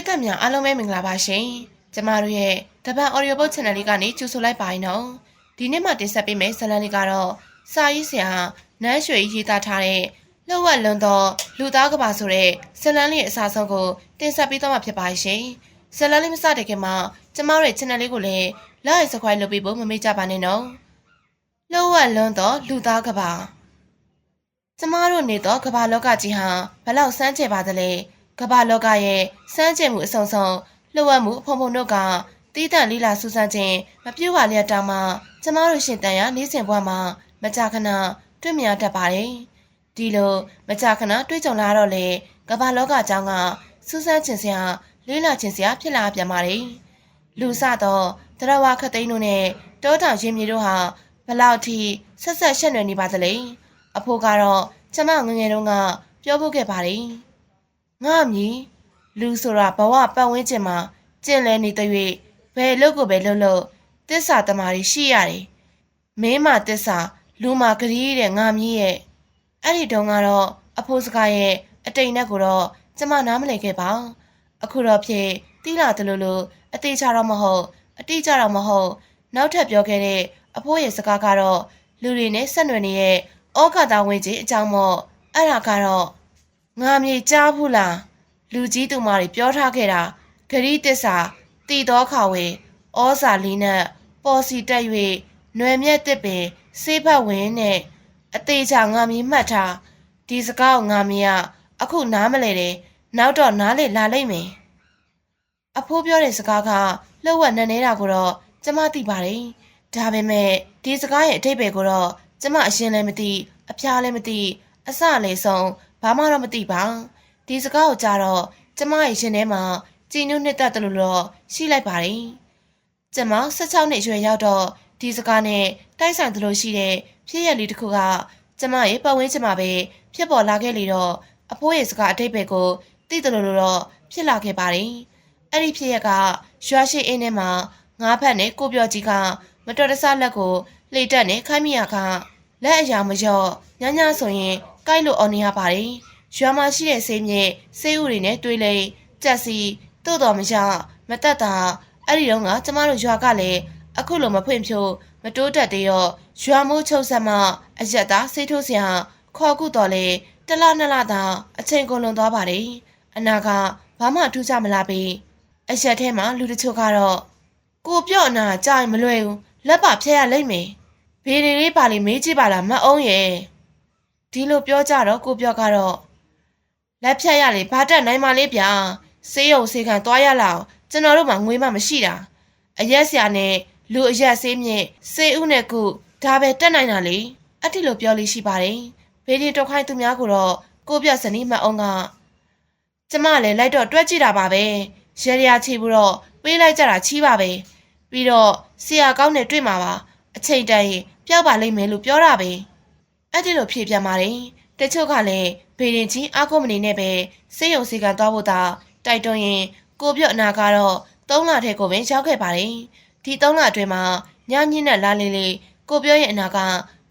ရိသတ်များအားလုံးပဲမင်္ဂလာပါရှင်ကျမတို့ရဲ့တပန် audio book channel လေးကနေကြိုဆိုလိုက်ပါရင်တော့ဒီနေ့မှတင်ဆက်ပေးမယ့်ဇာတ်လမ်းလေးကတော့စာရေးဆရာနန်းရွှေရေးသားထားတဲ့လှုပ်ဝက်လွန်သောလူသားကဘာဆိုတဲ့ဇာတ်လမ်းလေးရဲ့အစားဆုံးကိုတင်ဆက်ပေးသွားမှာဖြစ်ပါရှင်ဇာတ်လမ်းလေးမစတဲ့ခင်မှာကျမတို့ရဲ့ channel လေးကိုလည်း like subscribe လုပ်ပေးဖို့မမေ့ကြပါနဲ့နော်လှုပ်ဝက်လွန်သောလူသားကဘာကျမတို့နေတော့ကမ္ဘာလောကကြီးဟာဘလောက်စမ်းကြဲပါသလဲ ကမ္ဘာလောကရဲ့စမ်းကြဲမှုအဆုံဆုံလှုပ်ဝက်မှုအဖုံဖုံတို့ကတီးတန့်လီလာစူးစမ်းခြင်းမပြည့်ဝလျက်တောင်မှကျမတို့ရှင်တန်ရနေစဉ်ဘဝမှာမကြာခဏတွေ့မြင်တတ်ပါတယ်ဒီလိုမကြာခဏတွေ့ကြုံလာတော့လေကမ္ဘာလောကကြောင်းကစူးစမ်းခြင်းစရာလေးလာခြင်းစရာဖြစ်လာပြန်ပါတယ်လူစတော့တရဝခတ်သိန်းတို့နဲ့တောတောင်ရင်းမြေတို့ဟာဘလောက်ထိဆက်ဆက်ရှက်နွယ်နေပါသလဲအဖိုးကတော့ကျမငယ်ငယ်တုန်းကပြောဖို့ခဲ့ပါတယ်။ ငါမြည်လူဆိုတာဘဝပတ်ဝန်းကျင်မှာကျင့်လဲနေတဲ့၍ဘယ်လို့ကိုပဲလှုပ်လို့တစ္ဆာတမာရီရှိရတယ်။မင်းမတစ္ဆာလူမဂရီးတဲ့ငါမြည်ရဲ့အဲ့ဒီတုန်းကတော့အဖိုးစကားရဲ့အတိတ်နဲ့ကိုတော့ကျမနားမလည်ခဲ့ပါ။အခုတော့ဖြစ်တီးလာတယ်လို့လို့အသေးချတော့မဟုတ်အတိကျတော့မဟုတ်နောက်ထပ်ပြောခဲ့တဲ့အဖိုးရဲ့စကားကတော့လူတွေနဲ့ဆက်နွယ်နေတဲ့ဩကာသဝင်ကြီးအကြောင်းမို့အဲ့ဒါကတော့ ငါမြေကြားဘူးလားလူကြီးသူမတွေပြောထားခဲ့တာဂရိတစ္ဆာတည်တော်ခါဝေဩဇာလီနဲ့ပေါ်စီတက်၍ຫນွယ်မြက်တစ်ပင်စေးဖက်ဝင်နဲ့အသေးချာငါမြေမှတ်ထားဒီစကားကိုငါမြေကအခုနားမလဲတယ်နောက်တော့နားလေလာလိမ့်မယ်အဖိုးပြောတဲ့စကားကလှုပ်ဝက်နေနေတာကိုတော့ကျမသိပါတယ်ဒါပေမဲ့ဒီစကားရဲ့အထိပ္ပယ်ကိုတော့ကျမအရင်လည်းမသိအဖျားလည်းမသိအစလည်းဆုံး ဘာမှတော့မသိပါဒီစကားကိုကြားတော့ကျမရဲ့ရှင်ထဲမှာကြည်နုနှစ်သက်တယ်လို့တော့ရှိလိုက်ပါတယ်ကျမ16နှစ်အရွယ်ရောက်တော့ဒီစကားနဲ့တိုက်ဆိုင်သလိုရှိတဲ့ဖြစ်ရလေးတစ်ခုကကျမရဲ့ပတ်ဝန်းကျင်မှာပဲဖြစ်ပေါ်လာခဲ့လေတော့အဖိုးရဲ့စကားအတိတ်ပဲကိုသိတယ်လို့တော့ဖြစ်လာခဲ့ပါတယ်အဲ့ဒီဖြစ်ရကရွာရှိအင်းထဲမှာငါးဖက်နဲ့ကိုပြောကြီးကမတော်တဆလက်ကိုလှိတက်နဲ့ခိုင်းမိရကလက်အရာမလျော့ညညဆိုရင်ကိုက်လို့အော်နေရပါတယ်ရွာမှာရှိတဲ့ဆေးမြင့်ဆေးဥတွေနဲ့တွေးလိုက်ကြက်စီတို့တော်မရမတက်တာအဲ့ဒီတော့ကကျမတို့ရွာကလည်းအခုလိုမဖွင့်ဖြိုးမတိုးတက်သေးတော့ရွာမိုးချုပ်ဆက်မှအရက်သားဆေးထိုးစရာခေါ်ကုတော်လေတလနှစ်လသာအချိန်ကုန်လွန်သွားပါတယ်အနာကဘာမှထူးခြားမလားပေအရက်ထဲမှာလူတချို့ကတော့ကိုပြော့အနာကြာရင်မလွယ်ဘူးလက်ပါဖျက်ရလိမ့်မယ်ဘေးရီလေးပါလိမေးကြည့်ပါလားမအောင်ရဲ့ ဒီလိုပြောကြတော့ကိုပြောကတော့လက်ဖြတ်ရလေဘာတက်နိုင်မလေးဗျာစေးရုံစေးခံသွားရလောက်ကျွန်တော်တို့မှငွေမှမရှိတာအရက်ဆရာနဲ့လူအရက်စေးမြင့်စေးဥနဲ့ကုဒါပဲတက်နိုင်တာလေအဲ့ဒီလိုပြောလေးရှိပါတယ်ဘေးရီတော့ခိုင်းသူများကိုတော့ကိုပြစနီးမအောင်ကကျမလည်းလိုက်တော့တွက်ကြည့်တာပါပဲရေရချီဘူးတော့ပေးလိုက်ကြတာချီးပါပဲပြီးတော့ဆရာကောင်းနဲ့တွေ့မှာပါအချိန်တန်ရင်ပျောက်ပါလိမ့်မယ်လို့ပြောတာပဲ အဲ့ဒီလိုဖြေပြန်ပါတယ်တချို့ကလည်းဘေရင်ကြီးအာကုမနေနဲ့ပဲစေယုံစီကံသွားဖို့သာတိုက်တွန်းရင်ကိုပြော့အနာကတော့၃လထဲကိုပဲရောက်ခဲ့ပါတယ်ဒီ၃လအတွင်းမှာညညင်းနဲ့လာလေးလေးကိုပြောရဲ့အနာက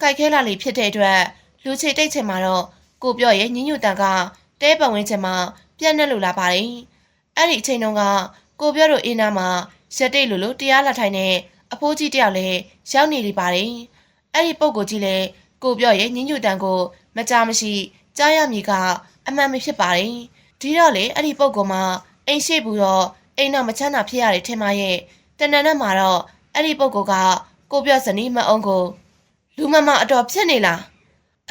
ကြိုက်ခဲလာလေးဖြစ်တဲ့အတွက်လူချိတ်တိတ်ချင်မှာတော့ကိုပြောရဲ့ညညွတ်တန်ကတဲပတ်ဝန်းကျင်မှာပြန့်နှက်လိုလာပါတယ်အဲ့ဒီအချိန်တုန်းကကိုပြောတို့အင်းနာမှာရက်တိတ်လိုလိုတရားလာထိုင်နေအဖိုးကြီးတယောက်လည်းရောက်နေလိပါတယ်။အဲ့ဒီပုံကိုကြည့်လေ ကိုပြော့ရဲ့ညညူတန်ကိုမကြားမရှိကြားရမည်ကအမှန်မဖြစ်ပါတယ်။ဒီတော့လေအဲ့ဒီပုံကမှာအိမ်ရှိဘူးတော့အိမ်နောက်မချမ်းသာဖြစ်ရတယ်ထင်ပါရဲ့။တဏ္ဍနဲ့မှာတော့အဲ့ဒီပုံကကိုပြော့စနီးမအောင်ကိုလူမမအတော်ဖြစ်နေလား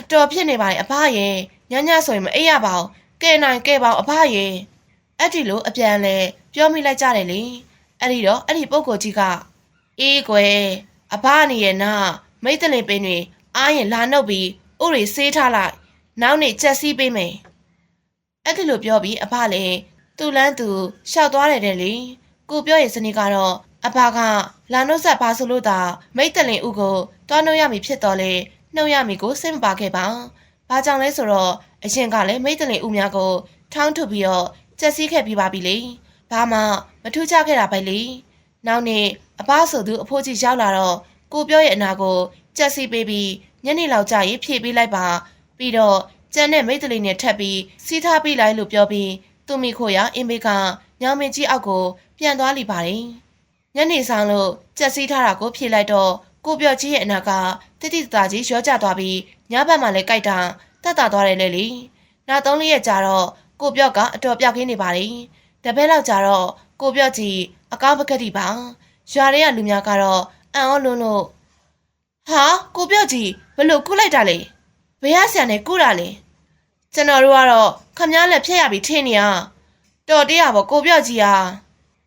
အတော်ဖြစ်နေပါရဲ့အဖရဲ့ညညဆိုရင်မအိပ်ရပါဘူးကဲနိုင်ကဲပါအဖရဲ့အဲ့ဒီလိုအပြန်လဲပြောမိလိုက်ကြတယ်လေအဲ့ဒီတော့အဲ့ဒီပုံကိုကြီးကအေးကွယ်အဘနေရဲ့နာမိတ်တလင်ပင်တွေ အားရင်လာနှုတ်ပြီးဥရိဆေးထားလိုက်နောက်နေ့ချက်စီးပေးမယ်အဲ့ဒီလိုပြောပြီးအဘလည်းသူ့လန်းသူရှောက်သွားတယ်တဲ့လေကိုပြောရဲ့စနေကတော့အဘကလာနှုတ်ဆက်ပါဆိုလို့သာမိတ်တလင်ဥကိုတွားနှုတ်ရမည်ဖြစ်တော်လေနှုတ်ရမည်ကိုစိတ်မပါခဲ့ပါဘာကြောင့်လဲဆိုတော့အရင်ကလည်းမိတ်တလင်ဥများကိုထောင်းထုတ်ပြီးတော့ချက်စီးခဲ့ပြီးပါပြီလေဘာမှမထူးခြားခဲ့တာပဲလေနောက်နေ့အဘဆိုသူအဖိုးကြီးရောက်လာတော့ကိုပြောရဲ့အနာကိုကြက်စီပေးပြီး ညနေလောက်ကြာရင်ဖြည့်ပေးလိုက်ပါပြီးတော့ကျန်တဲ့မိတ်တလေးနဲ့ထပ်ပြီးစီးထားပေးလိုက်လို့ပြောပြီးသူမိခိုရအင်းဘေးကညောင်မင်းကြီးအောက်ကိုပြန်သွားလိပါတယ်။ညနေဆောင်လို့ကြက်စီးထားတာကိုဖြေလိုက်တော့ကိုပြော့ကြီးရဲ့အနာကတိတိတသားကြီးရောကျသွားပြီးညဘက်မှလည်းကြိုက်တာတက်တာသွားတယ်လေလေ။နောက်သုံးလေးရက်ကြာတော့ကိုပြော့ကအတော်ပြောက်ခင်းနေပါတယ်။တပည့်လောက်ကြာတော့ကိုပြော့ကြီးအကောင်းပကတိပါ။ရွာတွေကလူများကတော့အံ့ဩလွန်းလို့ဟာကိုပြော့ကြီး ဘလို့ကုလိုက်တာလေ။ဘယ်ရဆန်နဲ့ကုတာလေ။ကျွန်တော်တို့ကတော့ခမားလက်ဖြတ်ရပြီးထင်းနေရတော်တရပါကိုပြော့ကြီးဟာ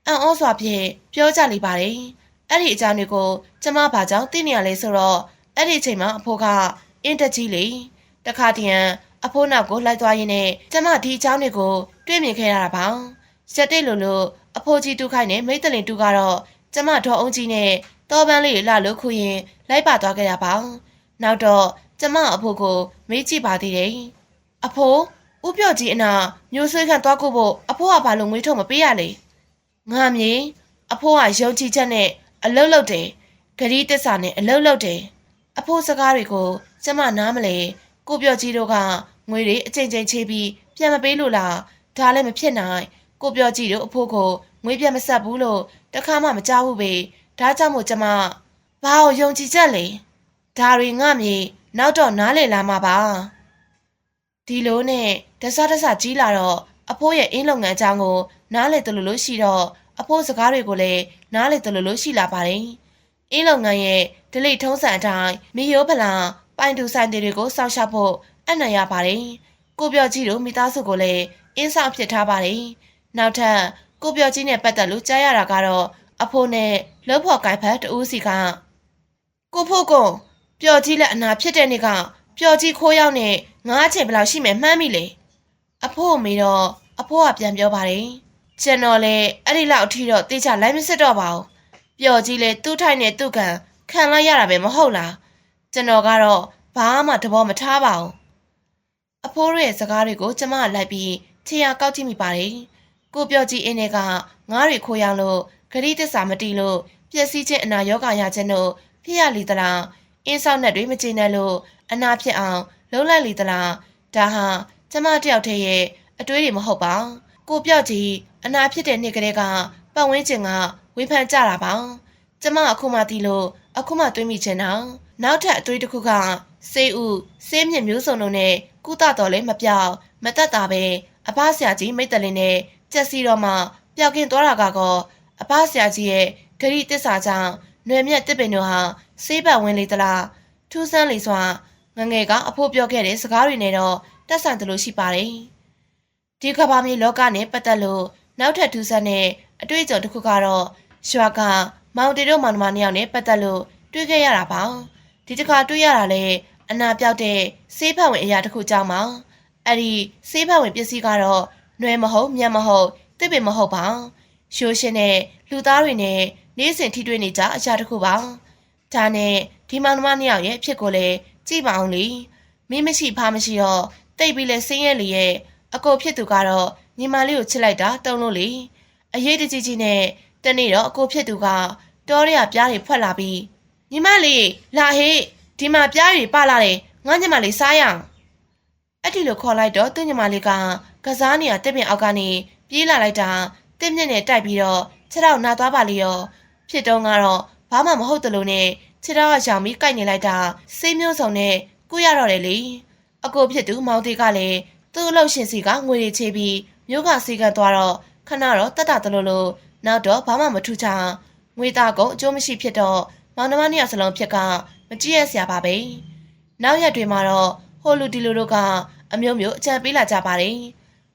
အံ့ဩစွာဖြင့်ပြောကြလိပါတယ်။အဲ့ဒီအကြောင်းတွေကိုကျမဘာကြောင့်သိနေရလဲဆိုတော့အဲ့ဒီအချိန်မှာအဖိုးကအင်းတက်ကြီးလေတခါတည်းအဖိုးနောက်ကိုလိုက်သွားရင်းနဲ့ကျမဒီအကြောင်းတွေကိုတွေ့မြင်ခဲ့ရတာပါ။ရက်တိတ်လိုလိုအဖိုးကြီးတူခိုင်းနဲ့မိတ်တလင်တူကတော့ကျမဒေါ်အောင်ကြီးနဲ့တောပန်းလေးလှလို့ခုရင်လိုက်ပါသွားခဲ့ရပါ။ နောက်တော့ကျမအဖိုးကိုမေးကြည့်ပါသေးတယ်။အဖိုးဥပြော့ကြီးအနာမျိုးဆွေးခန့်သွားကုဖို့အဖိုးကဘာလို့ငွေထုတ်မပေးရလဲ။ငါမြေအဖိုးကယုံကြည်ချက်နဲ့အလုတ်လုတ်တယ်။ဂရီးတစ္ဆာနဲ့အလုတ်လုတ်တယ်။အဖိုးစကားတွေကိုကျမနားမလဲကိုပြော့ကြီးတို့ကငွေတွေအချိန်ချင်းချေးပြီးပြန်မပေးလို့လားဒါလည်းမဖြစ်နိုင်ကိုပြော့ကြီးတို့အဖိုးကိုငွေပြန်မဆက်ဘူးလို့တခါမှမကြားဘူးပဲဒါကြောင့်မို့ကျမဘာကိုယုံကြည်ချက်လဲ ဒါတွေငါမြေနောက်တော့နားလည်လာမှာပါဒီလိုနဲ့တဆတဆကြီးလာတော့အဖိုးရဲ့အင်းလုပ်ငန်းအကြောင်းကို နားလည်တယ်လို့လို့ရှိတော့အဖိုးစကားတွေကိုလည်းနားလည်တယ်လို့လို့ရှိလာပါတယ်အင်းလုပ်ငန်းရဲ့ဒလိထုံးစံအတိုင်းမီယိုဖလာပိုင်တူဆိုင်တွေကိုစောင့်ရှောက်ဖို့အနံ့ရပါတယ်ကိုပြော့ကြီးတို့မိသားစုကိုလည်းအင်းဆောင်ဖြစ်ထားပါတယ်နောက်ထပ်ကိုပြော့ကြီးနဲ့ပတ်သက်လို့ကြားရတာကတော့အဖိုးနဲ့လှုပ်ဖို့ကိုင်ဖက်တူးစီကကိုဖို့ကုံ ပျော်ကြီးလက်အနာဖြစ်တဲ့နေ့ကပျော်ကြီးခိုးရောက်နဲ့ငါးချိန်ဘယ်လောက်ရှိမယ်မှန်းမိလေအဖိုးမေတော့အဖိုးကပြန်ပြောပါတယ်ကျွန်တော်လည်းအဲ့ဒီလောက်အထိတော့တေချာလိုက်မစစ်တော့ပါဘူးပျော်ကြီးလဲသူ့ထိုင်နဲ့သူ့ကန်ခံလိုက်ရတာပဲမဟုတ်လားကျွန်တော်ကတော့ဘာမှသဘောမထားပါဘူးအဖိုးရဲ့စကားတွေကိုကျမကလိုက်ပြီးခြေရကောက်ကြည့်မိပါတယ်ကိုပြော့ကြီးအင်းတွေကငားတွေခိုးရောက်လို့ဂရိတစ္ဆာမတီးလို့ပျက်စီးခြင်းအနာရောဂါရခြင်းတို့ဖြစ်ရလီသလား အင်းဆောက်နဲ့တွေမကျေနပ်လို့အနာဖြစ်အောင်လှုပ်လိုက်လီသလားဒါဟာကျမတယောက်တည်းရဲ့အတွေးတွေမဟုတ်ပါကိုပြော့ကြီးအနာဖြစ်တဲ့နေ့ကလေးကပတ်ဝန်းကျင်ကဝေဖန်ကြတာပါကျမအခုမှတီးလို့အခုမှတွေးမိချင်တာနောက်ထပ်အတွေးတစ်ခုကစေးဥစေးမြင့်မျိုးစုံတို့နဲ့ကုသတော်လဲမပြောက်မတက်တာပဲအဖဆရာကြီးမိတ်တလင်းနဲ့ကြက်စီတော့မှပျောက်ကင်းသွားတာကတော့အဖဆရာကြီးရဲ့ဂရိတစ္ဆာကြောင့်နွယ်မြတ်တစ်ပင်တို့ဟာ စေးပတ်ဝင်လေသလားထူးဆန်းလေစွာငငယ်ကအဖို့ပြောခဲ့တဲ့စကားတွေနဲ့တော့တက်ဆိုင်တယ်လို့ရှိပါတယ်ဒီကဘာမြေလောကနဲ့ပတ်သက်လို့နောက်ထပ်ထူးဆန်းတဲ့အတွေ့အကြုံတစ်ခုကတော့ရွာကမောင်တီတို့မောင်နှမနှစ်ယောက်နဲ့ပတ်သက်လို့တွေ့ခဲ့ရတာပါဒီတစ်ခါတွေ့ရတာလေအနာပြောက်တဲ့ဆေးဖက်ဝင်အရာတစ်ခုကြောင့်ပါအဲ့ဒီဆေးဖက်ဝင်ပစ္စည်းကတော့နှွဲမဟုတ်မြတ်မဟုတ်တစ်ပင်မဟုတ်ပါရှိုးရှင်တဲ့လူသားတွေနဲ့နေ့စဉ်ထိတွေ့နေကြအရာတစ်ခုပါ ဒါနဲ့ဒီမောင်နှမနှစ်ယောက်ရဲ့အဖြစ်ကိုလည်းကြည့်ပါအောင်လေမင်းမရှိဖားမရှိတော့တိတ်ပြီးလဲဆင်းရဲလေရဲ့အကိုဖြစ်သူကတော့ညီမလေးကိုချစ်လိုက်တာတုံးလို့လေအရေးတကြီးကြီးနဲ့တနေ့တော့အကိုဖြစ်သူကတောရရပြားတွေဖွက်လာပြီးညီမလေးလာဟေ့ဒီမှာပြားတွေပလာတယ်ငါညီမလေးစားရအောင်အဲ့ဒီလိုခေါ်လိုက်တော့သူ့ညီမလေးကကစားနေရတစ်ပင်အောက်ကနေပြေးလာလိုက်တာတစ်မြင့်နဲ့တိုက်ပြီးတော့ခြေထောက်နာသွားပါလေရောဖြစ်တော့ကတော့ ဘာမှမဟုတ်တယ်လို့နဲ့ခြေထောက်ကရောင်ပြီးကိုက်နေလိုက်တာစိတ်မျိုးစုံနဲ့ကုရတော့တယ်လေအကိုဖြစ်သူမောင်တီကလည်းသူ့အလုပ်ရှင်စီကငွေတွေချေးပြီးမြို့ကစီကသွားတော့ခဏတော့တတ်တာတလို့လို့နောက်တော့ဘာမှမထူးချငွေသားကုန်အကျိုးမရှိဖြစ်တော့မောင်နှမနှစ်ယောက်စလုံးဖြစ်ကမကြည့်ရစရာပါပဲနောက်ရက်တွေမှာတော့ဟိုလူဒီလူတို့ကအမျိုးမျိုးအကြံပေးလာကြပါတယ်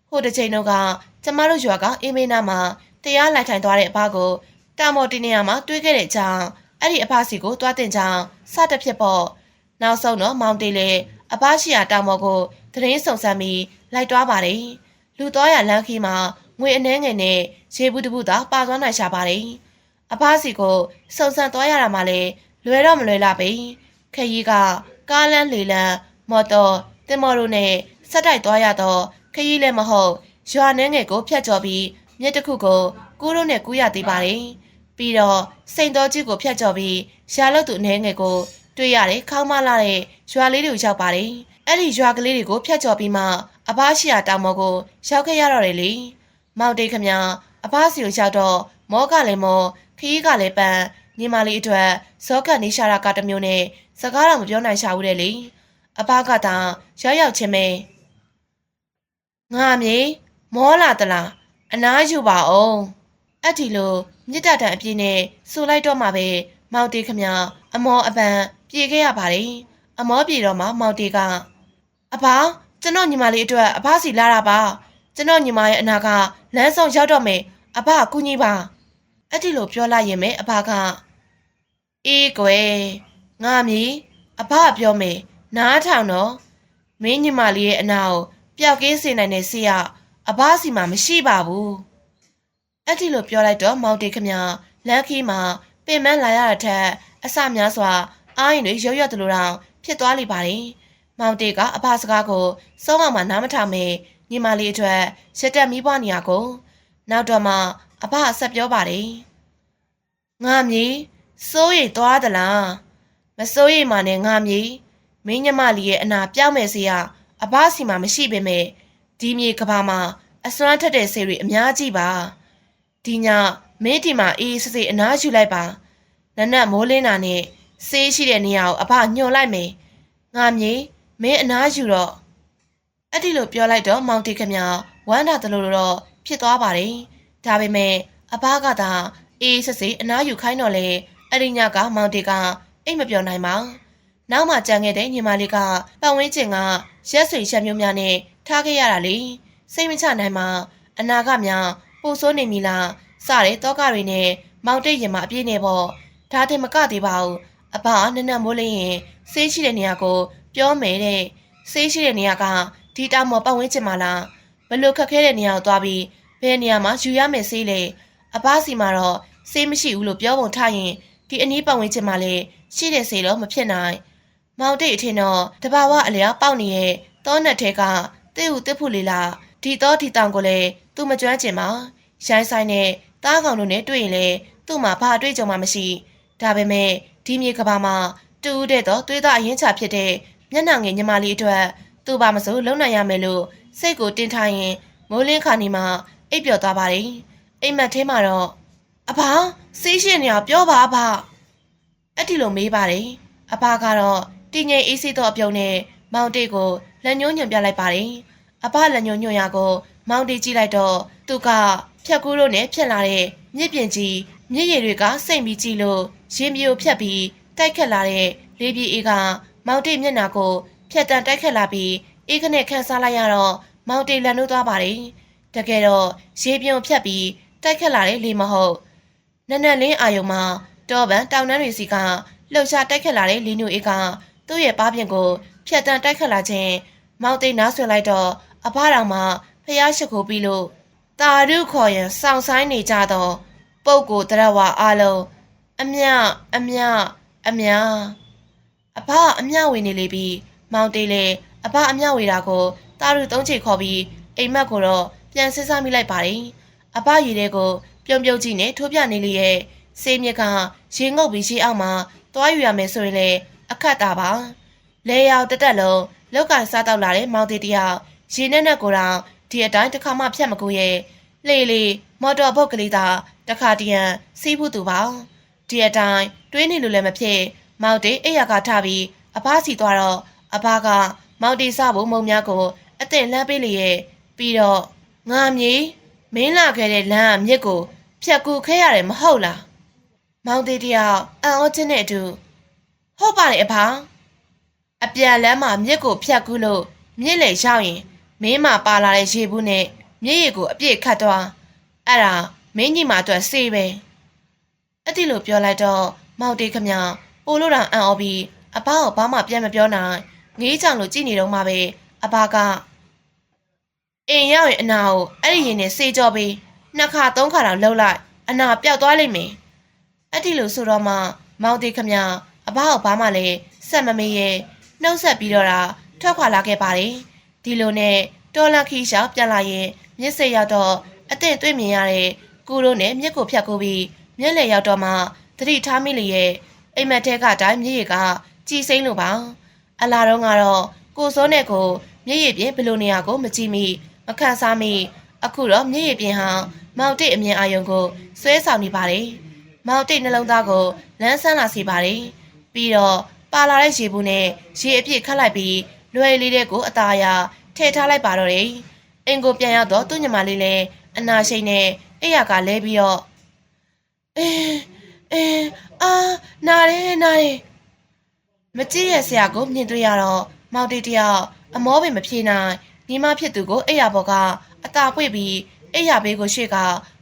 ဟိုတစ်ချိန်တော့ကကျမတို့ရွာကအေးမေးနာမှာတရားလိုက်ထိုင်သွားတဲ့အဖကို တာမော်တင်နေရမှာတွေးခဲ့တဲ့အကြောင်းအဲ့ဒီအဖစီကိုတွားတင်ကြောင်းစတဲ့ဖြစ်ပေါ့နောက်ဆုံးတော့မောင်တေးလေအဖရှိရာတာမော်ကိုသတင်းစုံစမ်းပြီးလိုက်တွားပါတယ်လူတော်ရလမ်းခီးမှာငွေအနှဲငယ်နဲ့ရေဘူးတဘူးသာပါသွားနိုင်ရှာပါတယ်အဖစီကိုစုံစမ်းသွားရတာမှလည်းလွယ်တော့မလွယ်လာပေခရီးကကားလန်းလေလန်းမော်တော်တင်မော်တို့နဲ့ဆက်တိုက်သွားရတော့ခရီးလည်းမဟုတ်ရွာနှင်းငယ်ကိုဖျက်ကျော်ပြီးမြစ်တစ်ခုကိုကူးတို့နဲ့ကူးရသေးပါတယ် ပြီးတော့စိန်တော်ကြီးကိုဖျက်ကျော်ပြီးရှာလို့သူနှဲငယ်ကိုတွေ့ရတယ်ခေါင်းမလာတဲ့ရွာလေးတွေရောက်ပါတယ်အဲ့ဒီရွာကလေးတွေကိုဖျက်ကျော်ပြီးမှအဖားရှိရာတောင်ပေါ်ကိုရောက်ခဲ့ရတော့တယ်လေမောင်တိတ်ခမအဖစီကိုရောက်တော့မောကလည်းမောခီးကလည်းပန်းညီမလေးအတွက်ဇောကန်နေရှာတာကတစ်မျိုးနဲ့စကားတော့မပြောနိုင်ရှာဘူးတဲ့လေအဖကသာရောက်ရောက်ချင်းပဲငါမြေမောလာတလားအနားယူပါအောင်အဲ့ဒီလို မြစ်တာတန်အပြည့်နဲ့ဆူလိုက်တော့မှပဲမောင်တေခမအမောအပန်ပြေခဲ့ရပါတယ်အမောပြေတော့မှမောင်တေကအဖကျွန်တော်ညီမလေးအတွက်အဖစီလာတာပါကျွန်တော်ညီမရဲ့အနာကလမ်းဆောင်ရောက်တော့မယ်အဖကူညီပါအဲ့ဒီလိုပြောလိုက်ရင်ပဲအဖကအေးကွယ်ငါမီအဖပြောမယ်နားထောင်တော့မင်းညီမလေးရဲ့အနာကိုပျောက်ကင်းစေနိုင်တဲ့ဆေးကအဖစီမှာမရှိပါဘူး အဲ့ဒီလိုပြောလိုက်တော့မောင်တေခမလမ်းခီးမှာပင်မလာရတဲ့ထက်အစများစွာအားရင်တွေရွရွတ်တယ်လို့တောင်ဖြစ်သွားလိမ့်ပါတယ်။မောင်တေကအဖစကားကိုစောင်းအောင်မှနားမထောင်မေညီမလေးအတွက်ရှက်တက်မိဘနေရကိုနောက်တော့မှအဖဆက်ပြောပါတယ်။ငါမြေစိုးရိမ်သွားသလားမစိုးရိမ်မှနဲ့ငါမြေမင်းညမလေးရဲ့အနာပြောင်းမဲ့စေရအဖစီမှာမရှိပေမဲ့ဒီမြေကဘာမှာအစွမ်းထက်တဲ့ဆေးတွေအများကြီးပါ ဒီညမင်းဒီမှာအေးစစ်စစ်အနားယူလိုက်ပါနနက်မိုးလင်းတာနဲ့ဆေးရှိတဲ့နေရာကိုအဖညှို့လိုက်မယ်ငါမြေမင်းအနားယူတော့အဲ့ဒီလိုပြောလိုက်တော့မောင်တီခမဝမ်းတာတလို့တော့ဖြစ်သွားပါတယ်ဒါပေမဲ့အဖကသာအေးစစ်စစ်အနားယူခိုင်းတော့လေအဲ့ဒီညကမောင်တီကအိတ်မပြောနိုင်ပါနောက်မှကြံခဲ့တဲ့ညီမလေးကပတ်ဝန်းကျင်ကရက်ဆွေချက်မျိုးများနဲ့ထားခဲ့ရတာလေစိတ်မချနိုင်မှအနာကများ ပိုဆိုးနေပြီလားစတဲ့တောကတွေနဲ့မောင်တိတ်ရင်မအပြည့်နဲ့ပေါ့ဒါတင်မကသေးပါဘူးအဘနနမိုးလင်းရင်ဆေးရှိတဲ့နေရာကို ပြောမယ်တဲ့ဆေးရှိတဲ့နေရာကဒီတောင်မော်ပတ်ဝန်းကျင်မှာလားဘလို့ခက်ခဲတဲ့နေရာကိုသွားပြီးဘယ်နေရာမှာယူရမယ်ဆေးလေအဘစီမှာတော့ဆေးမရှိဘူးလို့ပြောပုံထားရင်ဒီအနည်းပတ်ဝန်းကျင်မှာလေရှိတဲ့ဆေးတော့မဖြစ်နိုင်မောင်တိတ်အထင်တော့တဘာဝအလျောက်ပေါက်နေတဲ့တောနက်ထဲကတဲ့ဟုတစ်ဖူလေးလားဒီတော့ဒီတောင်ကိုလည်းသူမကျွမ်းကျင်ပါ ရိုင်းဆိုင်နဲ့တားကောင်တို့နဲ့တွေ့ရင်လေသူ့မှာဘာအတွေ့အကြုံမှမရှိဒါပေမဲ့ဒီမြေကဘာမှာတူးတဲ့တော့သွေးသားအရင်ချဖြစ်တဲ့မျက်နှာငယ်ညီမလေးအတွက်သူ့ဘာမစိုးလုံနိုင်ရမယ်လို့စိတ်ကိုတင်းထားရင်မိုးလင်းခါနီမှာအိပ်ပျော်သွားပါတယ်အိမ်မက်ထဲမှာတော့အဖစီးရှင်နေအောင်ပြောပါအဖအဲ့ဒီလိုမေးပါတယ်အဖကတော့တင်းငယ်အေးစိတော့အပြုံနဲ့မောင်တေးကိုလက်ညှိုးညွန်ပြလိုက်ပါတယ်အဖလက်ညှိုးညွန်ရကို မောင်တေးကြည့်လိုက်တော့သူကဖြက်ကူးတို့နဲ့ဖြက်လာတဲ့မြစ်ပြင်ကြီးမြစ်ရည်တွေကစိတ်ပြီးကြည့်လို့ရင်ပြိုဖြက်ပြီးတိုက်ခတ်လာတဲ့လေပြေအေးကမောင်တိမျက်နှာကိုဖြက်တန်တိုက်ခတ်လာပြီးအေးခနဲ့ခန်းစားလိုက်ရတော့မောင်တိလန်လို့သွားပါတယ်တကယ်တော့ရေပြုံဖြက်ပြီးတိုက်ခတ်လာတဲ့လေမဟုတ်နက်နက်လင်းအာယုံမှာတောပန်တောင်တန်းတွေစီကလှုပ်ရှားတိုက်ခတ်လာတဲ့လီနူအေးကသူ့ရဲ့ပါးပြင်ကိုဖြက်တန်တိုက်ခတ်လာခြင်းမောင်တိနားဆွဲလိုက်တော့အဖတော်မှာ ဖျားရှိခိုးပြီးလို့တာရုခေါ်ရင်စောင့်ဆိုင်နေကြသောပုပ်ကိုတရဝအလုံးအမြအမြအမြအဖအမြဝေနေလေပြီမောင်တေးလေအဖအမြဝေတာကိုတာရုသုံးချိန်ခေါ်ပြီးအိမ်မက်ကိုတော့ပြန်စစ်စားမိလိုက်ပါတယ်အဖရည်တဲ့ကိုပြုံပြုံကြည့်နေထိုးပြနေလေရဲ့စေးမြက်ကရေငုပ်ပြီးရှိအောင်မှာသွားယူရမယ်ဆိုရင်လေအခက်တာပါလဲရောက်တက်တက်လုံးလောက်ကစားတော့လာတဲ့မောင်တေးတယောက်ရေနဲ့နဲ့ကိုတော့ ဒီအတိုင်းတစ်ခါမှဖြတ်မကူရဲ့လေလေမော်တော်ဘုတ်ကလေးသာတခါတရံစီးဖို့သူပါဒီအတိုင်းတွေးနေလို့လည်းမဖြစ်မောက်တေးအိယာကထပြီးအဖစီသွားတော့အဖကမောက်တေးစဖို့မုံများကိုအသင့်လှမ်းပေးလေရဲ့ပြီးတော့ငါမြေမင်းလာခဲ့တဲ့လမ်းအမြစ်ကို ဖြတ်ကူခဲ့ရတယ်မဟုတ်လားမောင်တေးတယောက်အံ့ဩခြင်းနဲ့အတူဟုတ်ပါလေအဖအပြန်လမ်းမှာမြစ်ကိုဖြတ်ကူးလို့မြစ်လေရောက်ရင် မင်းမပါလာတဲ့ရေဘူးနဲ့မျက်ရည်ကိုအပြည့်ခတ်သွားအဲ့ဒါမင်းကြီးမအတွက်စေးပဲအဲ့ဒီလိုပြောလိုက်တော့မောင်တေးခမပိုလို့တောင်အံ့ဩပြီးအဘကိုဘာမှပြန်မပြောနိုင်ငေးချောင်လို့ကြည်နေတော့မှပဲအဘကအိမ်ရောက်ရင်အနာကိုအဲ့ဒီရင်နဲ့စေးကြောပြီးနှစ်ခါသုံးခါတော့လှုပ်လိုက်အနာပျောက်သွားလိမ့်မယ်အဲ့ဒီလိုဆိုတော့မှမောင်တေးခမအဘကိုဘာမှလည်းဆက်မမေးရဲ့နှုတ်ဆက်ပြီးတော့တာထွက်ခွာလာခဲ့ပါတယ် ဒီလိုနဲ့တော်လာခီရှောက်ပြန်လာရင်မြစ်စိတ်ရောက်တော့အသင့်တွေ့မြင်ရတဲ့ကူတို့နဲ့မြစ်ကိုဖြတ်ကူပြီးမြက်လေရောက်တော့မှသတိထားမိလေရဲ့အိမ်မက်ထဲကတိုင်းမြစ်ရည်ကကြည်စိမ့်လို့ပါအလာတော့ကတော့ကိုစောနဲ့ကိုမြစ်ရည်ပြင်ဘလို့နေရာကိုမကြည့်မိမခံစားမိအခုတော့မြည့်ရည်ပြင်ဟာမောင်တိတ်အမြင်အာယုံကိုဆွဲဆောင်နေပါတယ်မောင်တိတ်နှလုံးသားကိုလန်းဆန်းလာစေပါတယ်ပြီးတော့ပါလာတဲ့ရေဘူးနဲ့ရေအပြည့်ခတ်လိုက်ပြီး လွယ်လေးတဲ့ကိုအသားအရာထည့်ထားလိုက်ပါတော့တယ်အင်ကိုပြန်ရောက်တော့သူ့ညီမလေးလည်းအနာရှိန်နဲ့အိယာကလဲပြီးတော့အဲအဲအာနားရဲနားရဲမကြည့်ရဆရာကိုမြင်တွေ့ရတော့မောင်တိတ်တယောက်အမောပင်မဖြေနိုင်ညီမဖြစ်သူကိုအိယာဘောကအသာပွေပြီးအိယာဘေးကိုရှေ့က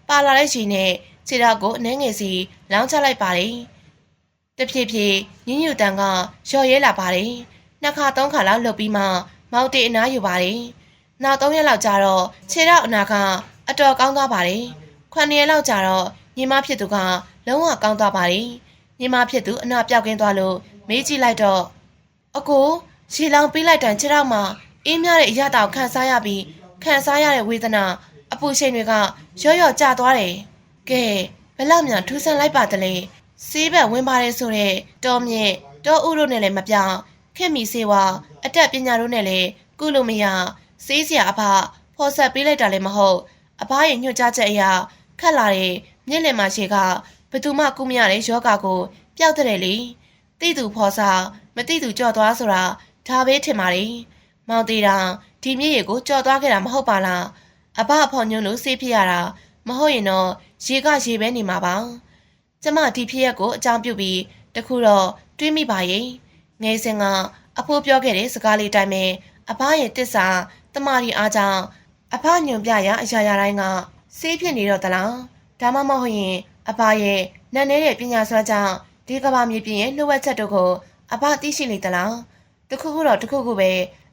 ပါလာတဲ့ချိန်နဲ့ခြေထောက်ကိုအနှဲငယ်စီလောင်းချလိုက်ပါတယ်တဖြည်းဖြည်းညညူတန်ကလျှော်ရဲလာပါတယ် နှစ်ခါသုံးခါလောက်လှုပ်ပြီးမှမောင်တိတ်အနားယူပါတယ်နောက်သုံးရက်လောက်ကြာတော့ခြေထောက်အနာကအတော်ကောင်းသွားပါတယ်ခုနှစ်ရက်လောက်ကြာတော့ညီမဖြစ်သူကလုံးဝကောင်းသွားပါတယ်ညီမဖြစ်သူအနာပြောက်ကင်းသွားလို့မေးကြည့်လိုက်တော့အကိုရေလောင်ပေးလိုက်တန်ခြေထောက်မှာအေးမြတဲ့အရာတောင်ခံစားရပြီးခံစားရတဲ့ဝေဒနာအပူချိန်တွေကရော့ရော့ကျသွားတယ်။ကဲဘယ်လောက်များထူးဆန်းလိုက်ပါတလဲ။စီးဘက်ဝင်ပါတယ်ဆိုတဲ့တော်မြင့်တော်ဥတို့နဲ့လည်းမပြောင်း ခင်မီစေဝါအတက်ပညာတို့နဲ့လည်းကုလို့မရစေးစရာအဖဖော်ဆက်ပေးလိုက်တာလည်းမဟုတ်အဖရဲ့ညွှန်ကြားချက်အရာခတ်လာတဲ့မြင့်လင်မရှိကဘသူမှကုမရတဲ့ယောဂကိုပျောက်တဲ့လေတိသူဖော်စာမတိသူကြော့သွားဆိုတာဒါပဲထင်ပါလေမောင်သေးတာဒီမြည့်ရကိုကြော်သွားခဲ့တာမဟုတ်ပါလားအဘအဖော်ညွန်းလို့စေးဖြစ်ရတာမဟုတ်ရင်တော့ရေကရေပဲနေမှာပါကျမဒီဖြစ်ရက်ကိုအကြောင်းပြုပြီးတခုတော့တွေးမိပါရဲ့ ငယ်စဉ်ကအဖိုးပြောခဲ့တဲ့စကားလေးတိုင်းပဲအဘရဲ့တစ္ဆာတမာရီအားကြောင့်အဖညွန်ပြရအရာရာတိုင်းကစေးဖြစ်နေတော့တလားဒါမှမဟုတ်ရင်အဘရဲ့နတ်နေတဲ့ပညာစွမ်းကြောင့်ဒီကဘာမြေပြင်ရဲ့လှုပ်ဝက်ချက်တို့ကိုအဘသိရှိနေသလားတခုခုတော့တခုခုပဲ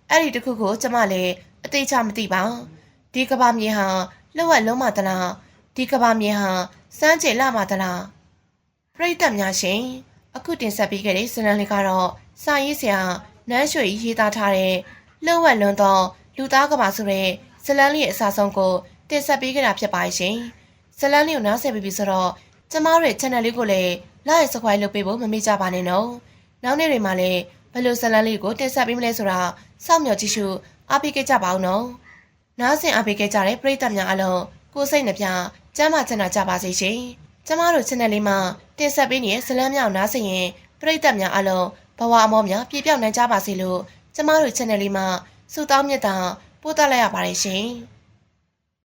အဲ့ဒီတခုခုကျမလည်းအသေးချမသိပါဒီကဘာမြေဟာလှုပ်ဝက်လုံးမသလားဒီကဘာမြေဟာစမ်းကြဲလာမသလားပရိသတ်များရှင်အခုတင်ဆက်ပေးခဲ့တဲ့ဇာတ်လမ်းလေးကတော့ စာရေးဆရာနန်းရွှေရေးသားထားတဲ့လှုပ်ဝက်လွန်သော လူသားကဘာဆိုတဲ့ဇာတ်လမ်းလေးရဲ့အစားဆုံးကိုတင်ဆက်ပေးခဲ့တာဖြစ်ပါရှင်ဇာတ်လမ်းလေးကိုနားဆင်ပြီးပြီဆိုတော့ကျမတို့ရဲ့ channel လေးကိုလည်း like subscribe လုပ်ပေးဖို့မမေ့ကြပါနဲ့နော်နောက်နေ့တွေမှာလည်းဘယ်လိုဇာတ်လမ်းလေးကိုတင်ဆက်ပေးမလဲဆိုတာစောင့်မျှော်ကြည့်ရှုအားပေးခဲ့ကြပါဦးနော်နားဆင်အားပေးခဲ့ကြတဲ့ပရိသတ်များအလုံးကိုယ်စိတ်နှပြကျမ်းမာချမ်းသာကြပါစေရှင်ကျမတို့ channel လေးမှာတင်ဆက်ပေးနေတဲ့ဇာတ်လမ်းများကိုနားဆင်ရင်ပရိသတ်များအလုံး ဘဝအမောများပြည့်ပြောက်နိုင်ကြပါစေလို့ကျမတို့ channel လေးမှာဆုတောင်းမြတ်တာပို့သလိုက်ရပါတယ်ရှင်